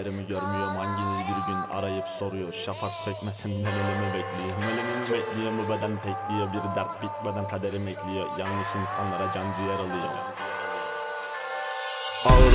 ellerimi görmüyorum. Hanginiz bir gün arayıp soruyor Şafak sökmesinden ölümü bekliyor. Ölümümü bekliyor bu beden pek Bir dert bitmeden kaderim ekliyor. Yanlış insanlara can ciğer alıyor.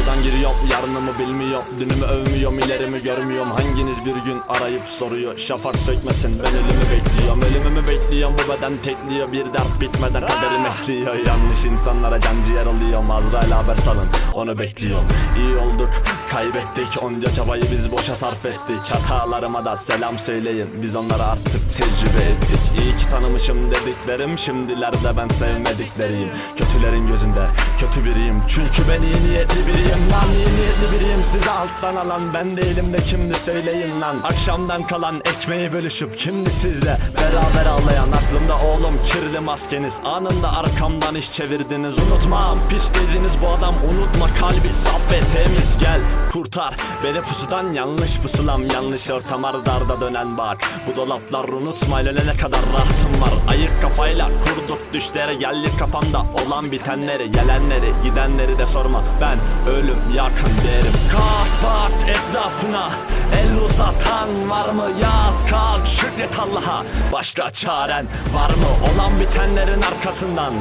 Ağırdan giriyorum yarınımı bilmiyorum Dünümü övmüyorum ilerimi görmüyorum. Hanginiz bir gün arayıp soruyor? Şafak sökmesin ben ölümü bekliyorum. Ölümümü bekliyorum? Bu beden tekliyor Bir dert bitmeden kaderim ekliyor. Yanlış insanlara can ciğer alıyorum Azrail haber salın onu bekliyorum. İyi olduk kaybettik Onca çabayı biz boşa sarf ettik. Hatalarıma da selam söyleyin Biz onlara artık tecrübe ettik. İyi ki tanımışım dediklerim Şimdilerde ben sevmedikleriyim. Kötülerin gözünde kötü biriyim Çünkü ben iyi niyetli biriyim. Lan iyi niyetli biriyim Size alttan alan ben değilim de kimdi söyleyin lan. Akşamdan kalan ekmeği bölüşüp Kimdi sizle beraber ağlayan Aklımda oğlum kirli maskeniz. Anında arkamdan iş çevirdiniz Unutmam. Piç dediniz bu adam Unutma kalbi saf ve temiz. Gel kurtar. Beni pusudan Yanlış pusulam yanlış ortam darda dönen bak Bu dolaplar unutma ölene kadar rahatım var. Ayık kafayla kurduk düşlere Geldik kafamda olan bitenleri Gelenleri gidenleri de sorma. Ben ölüm yakın derim Kalk bak etrafına El uzatan var mı? Ya kalk şükret Allah'a. Başka çaren var mı? Olan bitenlerin arkasından.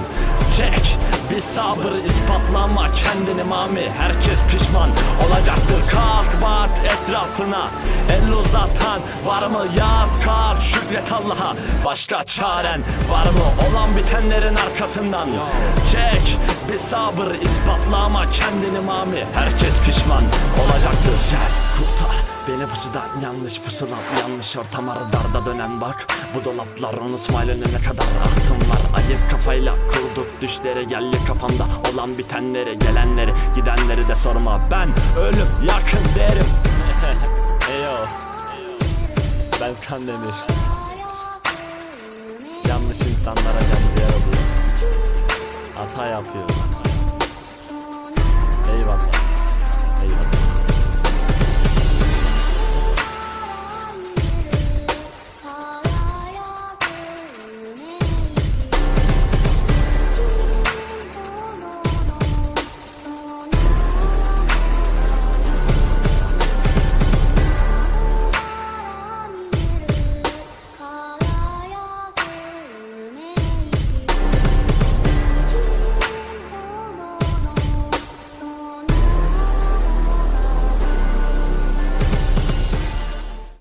Çek bir sabır ispatlama kendini mami. Herkes pişman olacaktır. Kalk bak etrafına. El uzatan var mı? Ya kalk şükret Allah'a. Başka çaren var mı? Olan bitenlerin arkasından. Çek bir sabır ispatlama kendini mami. Herkes pişman olacaktır. Gel kurtar Beni pusudan yanlış pusulam Yanlış ortam darda dönen bak. Bu dolaplar unutmayla ne kadar rahatım var. Ayık kafayla kurduk düşleri Geldi kafamda olan bitenleri Gelenleri. Gidenleri de sorma Ben ölüm yakın derim. Eyo. Ben Kandemir Yanlış insanlara can ciğer alıyoruz Hata yapıyoruz. Eyvallah